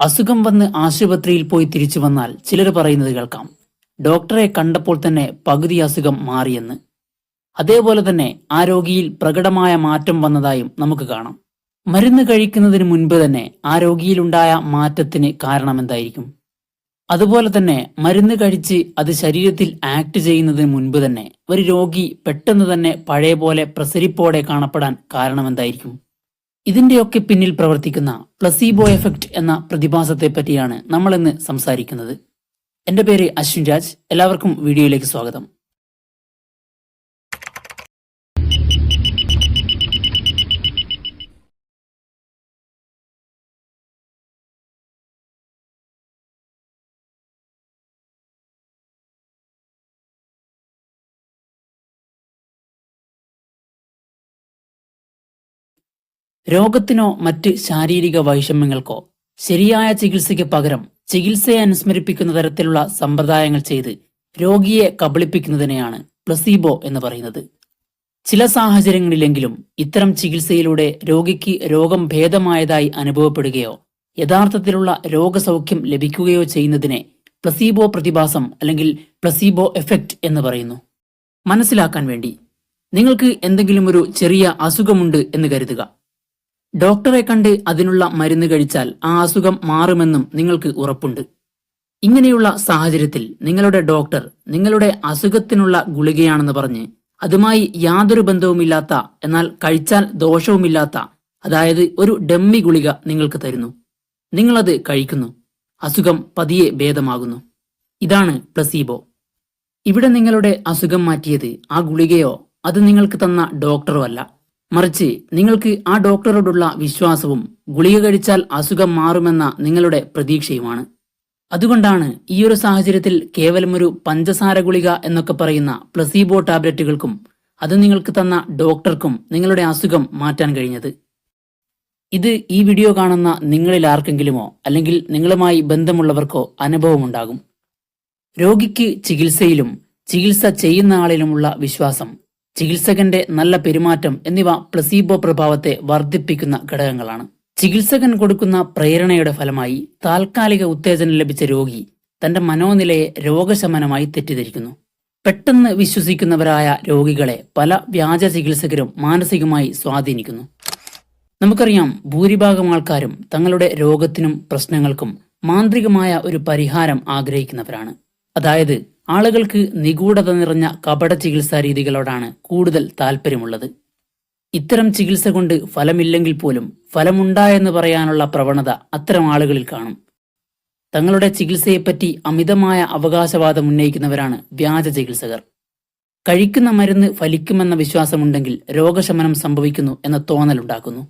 അസുഖം വന്ന് ആശുപത്രിയിൽ പോയി തിരിച്ചു വന്നാൽ ചിലർ പറയുന്നത് കേൾക്കാം. ഡോക്ടറെ കണ്ടപ്പോൾ തന്നെ പകുതി അസുഖം മാറിയെന്ന്. അതേപോലെ തന്നെ ആ രോഗിയിൽ പ്രകടമായ മാറ്റം വന്നതായും നമുക്ക് കാണാം. മരുന്ന് കഴിക്കുന്നതിന് മുൻപ് തന്നെ ആ രോഗിയിലുണ്ടായ മാറ്റത്തിന് കാരണമെന്തായിരിക്കും അതുപോലെ തന്നെ മരുന്ന് കഴിച്ച് അത് ശരീരത്തിൽ ആക്ട് ചെയ്യുന്നതിന് മുൻപ് തന്നെ ഒരു രോഗി പെട്ടെന്ന് തന്നെ പഴയ പോലെ പ്രസരിപ്പോടെ കാണപ്പെടാൻ കാരണമെന്തായിരിക്കും? ഇതിന്റെയൊക്കെ പിന്നിൽ പ്രവർത്തിക്കുന്ന പ്ലസീബോ എഫക്റ്റ് എന്ന പ്രതിഭാസത്തെ പറ്റിയാണ് നമ്മൾ ഇന്ന് സംസാരിക്കുന്നത്. എന്റെ പേര് അശ്വിൻ രാജ്. എല്ലാവർക്കും വീഡിയോയിലേക്ക് സ്വാഗതം. രോഗത്തിനോ മറ്റ് ശാരീരിക വൈഷമ്യങ്ങൾക്കോ ശരിയായ ചികിത്സയ്ക്ക് പകരം ചികിത്സയെ അനുസ്മരിപ്പിക്കുന്ന തരത്തിലുള്ള സമ്പ്രദായങ്ങൾ ചെയ്ത് രോഗിയെ കബളിപ്പിക്കുന്നതിനെയാണ് പ്ലസീബോ എന്ന് പറയുന്നത്. ചില സാഹചര്യങ്ങളിലെങ്കിലും ഇത്തരം ചികിത്സയിലൂടെ രോഗിക്ക് രോഗം ഭേദമായതായി അനുഭവപ്പെടുകയോ യഥാർത്ഥത്തിലുള്ള രോഗസൗഖ്യം ലഭിക്കുകയോ ചെയ്യുന്നതിനെ പ്ലസീബോ പ്രതിഭാസം അല്ലെങ്കിൽ പ്ലസീബോ എഫക്റ്റ് എന്ന് പറയുന്നു. മനസ്സിലാക്കാൻ വേണ്ടി നിങ്ങൾക്ക് എന്തെങ്കിലും ഒരു ചെറിയ അസുഖമുണ്ട് എന്ന് കരുതുക. ഡോക്ടറെ കണ്ട് അതിനുള്ള മരുന്ന് കഴിച്ചാൽ ആ അസുഖം മാറുമെന്നും നിങ്ങൾക്ക് ഉറപ്പുണ്ട്. ഇങ്ങനെയുള്ള സാഹചര്യത്തിൽ നിങ്ങളുടെ ഡോക്ടർ നിങ്ങളുടെ അസുഖത്തിനുള്ള ഗുളികയാണെന്ന് പറഞ്ഞ് അതുമായി യാതൊരു ബന്ധവുമില്ലാത്ത എന്നാൽ കഴിച്ചാൽ ദോഷവുമില്ലാത്ത അതായത് ഒരു ഡമ്മി ഗുളിക നിങ്ങൾക്ക് തരുന്നു. നിങ്ങളത് കഴിക്കുന്നു. അസുഖം പതിയെ ഭേദമാകുന്നു. ഇതാണ് പ്ലസീബോ ഇവിടെ നിങ്ങളുടെ അസുഖം മാറ്റിയത് ആ ഗുളികയോ അത് നിങ്ങൾക്ക് തന്ന ഡോക്ടറോ അല്ല. മറിച്ച് നിങ്ങൾക്ക് ആ ഡോക്ടറോടുള്ള വിശ്വാസവും ഗുളിക കഴിച്ചാൽ അസുഖം മാറുമെന്ന നിങ്ങളുടെ പ്രതീക്ഷയുമാണ്. അതുകൊണ്ടാണ് ഈ ഒരു സാഹചര്യത്തിൽ കേവലം ഒരു പഞ്ചസാര ഗുളിക എന്നൊക്കെ പറയുന്ന പ്ലസീബോ ടാബ്ലറ്റുകൾക്കും അത് നിങ്ങൾക്ക് തന്ന ഡോക്ടർക്കും നിങ്ങളുടെ അസുഖം മാറ്റാൻ കഴിഞ്ഞത്. ഇത് ഈ വീഡിയോ കാണുന്ന നിങ്ങളിൽ ആർക്കെങ്കിലുമോ അല്ലെങ്കിൽ നിങ്ങളുമായി ബന്ധമുള്ളവർക്കോ അനുഭവമുണ്ടാകും. രോഗിക്ക് ചികിത്സയിലും ചികിത്സ ചെയ്യുന്ന ആളിലുമുള്ള വിശ്വാസം ചികിത്സകന്റെ നല്ല പെരുമാറ്റം എന്നിവ പ്ലസീബോ പ്രഭാവത്തെ വർദ്ധിപ്പിക്കുന്ന ഘടകങ്ങളാണ്. ചികിത്സകൻ കൊടുക്കുന്ന പ്രേരണയുടെ ഫലമായി താൽക്കാലിക ഉത്തേജനം ലഭിച്ച രോഗി തന്റെ മനോനിലയെ രോഗശമനമായി തെറ്റിദ്ധരിക്കുന്നു. പെട്ടെന്ന് വിശ്വസിക്കുന്നവരായ രോഗികളെ പല വ്യാജ ചികിത്സകരും മാനസികമായി സ്വാധീനിക്കുന്നു. നമുക്കറിയാം ഭൂരിഭാഗം ആൾക്കാരും തങ്ങളുടെ രോഗത്തിനും പ്രശ്നങ്ങൾക്കും മാന്ത്രികമായ ഒരു പരിഹാരം ആഗ്രഹിക്കുന്നവരാണ്. അതായത് ആളുകൾക്ക് നിഗൂഢത നിറഞ്ഞ കപട ചികിത്സാ രീതികളോടാണ് കൂടുതൽ താല്പര്യമുള്ളത്. ഇത്തരം ചികിത്സ കൊണ്ട് ഫലമില്ലെങ്കിൽ പോലും ഫലമുണ്ടായെന്ന് പറയാനുള്ള പ്രവണത അത്തരം ആളുകളിൽ കാണും. തങ്ങളുടെ ചികിത്സയെപ്പറ്റി അമിതമായ അവകാശവാദം ഉന്നയിക്കുന്നവരാണ് വ്യാജ ചികിത്സകർ. കഴിക്കുന്ന മരുന്ന് ഫലിക്കുമെന്ന വിശ്വാസമുണ്ടെങ്കിൽ രോഗശമനം സംഭവിക്കുന്നു എന്ന തോന്നലുണ്ടാക്കുന്നു.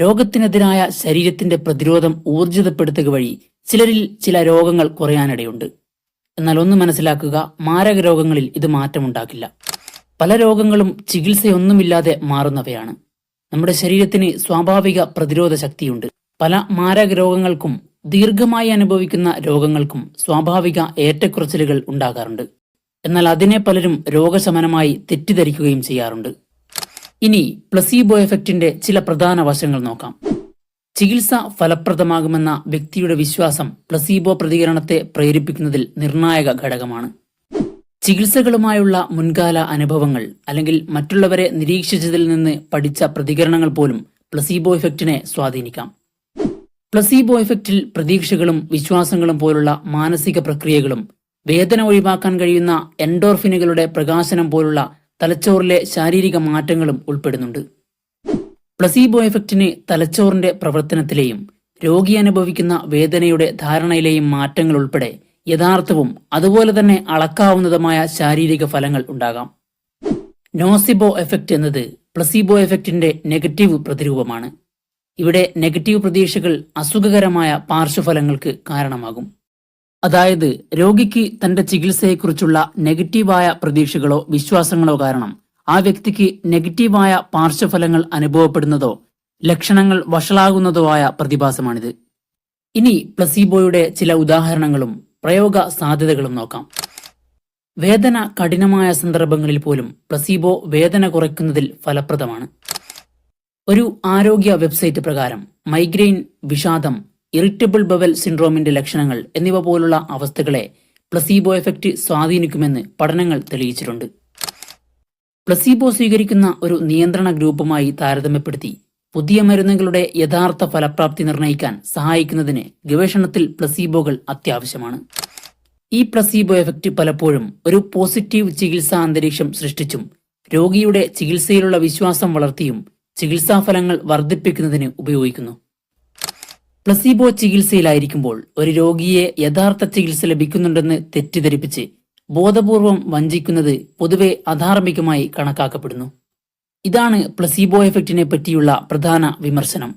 രോഗത്തിനെതിരായ ശരീരത്തിന്റെ പ്രതിരോധം ഊർജിതപ്പെടുത്തുക വഴി ചിലരിൽ ചില രോഗങ്ങൾ കുറയാനിടയുണ്ട്. എന്നാൽ ഒന്ന് മനസ്സിലാക്കുക മാരക രോഗങ്ങളിൽ ഇത് മാറ്റമുണ്ടാക്കില്ല പല രോഗങ്ങളും ചികിത്സയൊന്നുമില്ലാതെ മാറുന്നവയാണ്. നമ്മുടെ ശരീരത്തിന് സ്വാഭാവിക പ്രതിരോധ ശക്തിയുണ്ട്. പല മാരക രോഗങ്ങൾക്കും ദീർഘമായി അനുഭവിക്കുന്ന രോഗങ്ങൾക്കും സ്വാഭാവിക ഏറ്റക്കുറച്ചിലുകൾ ഉണ്ടാകാറുണ്ട്. എന്നാൽ അതിനെ പലരും രോഗശമനമായി തെറ്റിദ്ധരിക്കുകയും ചെയ്യാറുണ്ട്. ഇനി പ്ലസീബോ എഫക്റ്റിന്റെ ചില പ്രധാന വശങ്ങൾ നോക്കാം. ചികിത്സ ഫലപ്രദമാകുമെന്ന വ്യക്തിയുടെ വിശ്വാസം പ്ലസീബോ പ്രതികരണത്തെ പ്രേരിപ്പിക്കുന്നതിൽ നിർണായക ഘടകമാണ്. ചികിത്സകളുമായുള്ള മുൻകാല അനുഭവങ്ങൾ അല്ലെങ്കിൽ മറ്റുള്ളവരെ നിരീക്ഷിച്ചതിൽ നിന്ന് പഠിച്ച പ്രതികരണങ്ങൾ പോലും പ്ലസീബോ ഇഫക്റ്റിനെ സ്വാധീനിക്കാം. പ്ലസീബോ ഇഫക്റ്റിൽ പ്രതീക്ഷകളും വിശ്വാസങ്ങളും പോലുള്ള മാനസിക പ്രക്രിയകളും വേദന ഒഴിവാക്കാൻ കഴിയുന്ന എൻഡോർഫിനുകളുടെ പ്രകാശനം പോലുള്ള തലച്ചോറിലെ ശാരീരിക മാറ്റങ്ങളും ഉൾപ്പെടുന്നുണ്ട്. പ്ലസീബോ എഫക്റ്റിന് തലച്ചോറിന്റെ പ്രവർത്തനത്തിലെയും രോഗി അനുഭവിക്കുന്ന വേദനയുടെ ധാരണയിലെയും മാറ്റങ്ങൾ ഉൾപ്പെടെ യഥാർത്ഥവും അതുപോലെ തന്നെ അളക്കാവുന്നതുമായ ശാരീരിക ഫലങ്ങൾ ഉണ്ടാകാം. നോസിബോ എഫക്റ്റ് എന്നത് പ്ലസീബോ എഫക്റ്റിന്റെ നെഗറ്റീവ് പ്രതിരൂപമാണ്. ഇവിടെ നെഗറ്റീവ് പ്രതീക്ഷകൾ അസുഖകരമായ പാർശ്വഫലങ്ങൾക്ക് കാരണമാകും. അതായത് രോഗിക്ക് തന്റെ ചികിത്സയെക്കുറിച്ചുള്ള നെഗറ്റീവായ പ്രതീക്ഷകളോ വിശ്വാസങ്ങളോ കാരണം ആ വ്യക്തിക്ക് നെഗറ്റീവായ പാർശ്വഫലങ്ങൾ അനുഭവപ്പെടുന്നതോ ലക്ഷണങ്ങൾ വഷളാകുന്നതോ ആയ പ്രതിഭാസമാണിത്. ഇനി പ്ലസീബോയുടെ ചില ഉദാഹരണങ്ങളും പ്രയോഗ സാധ്യതകളും നോക്കാം. വേദന കഠിനമായ സന്ദർഭങ്ങളിൽ പോലും പ്ലസീബോ വേദന കുറയ്ക്കുന്നതിൽ ഫലപ്രദമാണ്. ഒരു ആരോഗ്യ വെബ്സൈറ്റ് പ്രകാരം മൈഗ്രെയിൻ വിഷാദം ഇറിറ്റബിൾ ബവൽ സിൻഡ്രോമിന്റെ ലക്ഷണങ്ങൾ എന്നിവ പോലുള്ള അവസ്ഥകളെ പ്ലസീബോ എഫക്റ്റ് സ്വാധീനിക്കുമെന്ന് പഠനങ്ങൾ തെളിയിച്ചിട്ടുണ്ട്. പ്ലസീബോ സ്വീകരിക്കുന്ന ഒരു നിയന്ത്രണ ഗ്രൂപ്പുമായി താരതമ്യപ്പെടുത്തി പുതിയ മരുന്നുകളുടെ യഥാർത്ഥ ഫലപ്രാപ്തി നിർണയിക്കാൻ സഹായിക്കുന്നതിന് ഗവേഷണത്തിൽ പ്ലസീബോകൾ അത്യാവശ്യമാണ്. ഈ പ്ലസീബോ എഫക്റ്റ് പലപ്പോഴും ഒരു പോസിറ്റീവ് ചികിത്സാ അന്തരീക്ഷം സൃഷ്ടിച്ചും രോഗിയുടെ ചികിത്സയിലുള്ള വിശ്വാസം വളർത്തിയും ചികിത്സാ ഫലങ്ങൾ വർദ്ധിപ്പിക്കുന്നതിന് ഉപയോഗിക്കുന്നു. പ്ലസീബോ ചികിത്സയിലായിരിക്കുമ്പോൾ ഒരു രോഗിയെ യഥാർത്ഥ ചികിത്സ ലഭിക്കുന്നുണ്ടെന്ന് തെറ്റിദ്ധരിപ്പിച്ച് ബോധപൂർവം വഞ്ചിക്കുന്നത് പൊതുവെ അധാർമികമായി കണക്കാക്കപ്പെടുന്നു. ഇതാണ് പ്ലസീബോ എഫക്റ്റിനെ പറ്റിയുള്ള പ്രധാന വിമർശനം.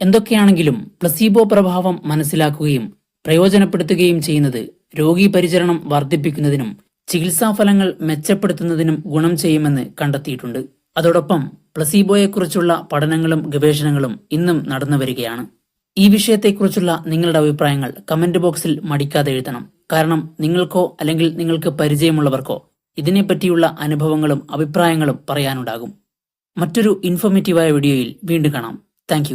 എന്തൊക്കെയാണെങ്കിലും പ്ലസീബോ പ്രഭാവം മനസ്സിലാക്കുകയും പ്രയോജനപ്പെടുത്തുകയും ചെയ്യുന്നത് രോഗി പരിചരണം വർദ്ധിപ്പിക്കുന്നതിനും ചികിത്സാഫലങ്ങൾ മെച്ചപ്പെടുത്തുന്നതിനും ഗുണം ചെയ്യുമെന്ന് കണ്ടെത്തിയിട്ടുണ്ട്. അതോടൊപ്പം പ്ലസീബോയെക്കുറിച്ചുള്ള പഠനങ്ങളും ഗവേഷണങ്ങളും ഇന്നും നടന്നു വരികയാണ് ഈ വിഷയത്തെക്കുറിച്ചുള്ള നിങ്ങളുടെ അഭിപ്രായങ്ങൾ കമന്റ് ബോക്സിൽ മടിക്കാതെ എഴുതണം. കാരണം നിങ്ങൾക്കോ അല്ലെങ്കിൽ നിങ്ങൾക്ക് പരിചയമുള്ളവർക്കോ ഇതിനെപ്പറ്റിയുള്ള അനുഭവങ്ങളും അഭിപ്രായങ്ങളും പറയാനുണ്ടാകും. മറ്റൊരു ഇൻഫോർമേറ്റീവായ വീഡിയോയിൽ വീണ്ടും കാണാം. താങ്ക്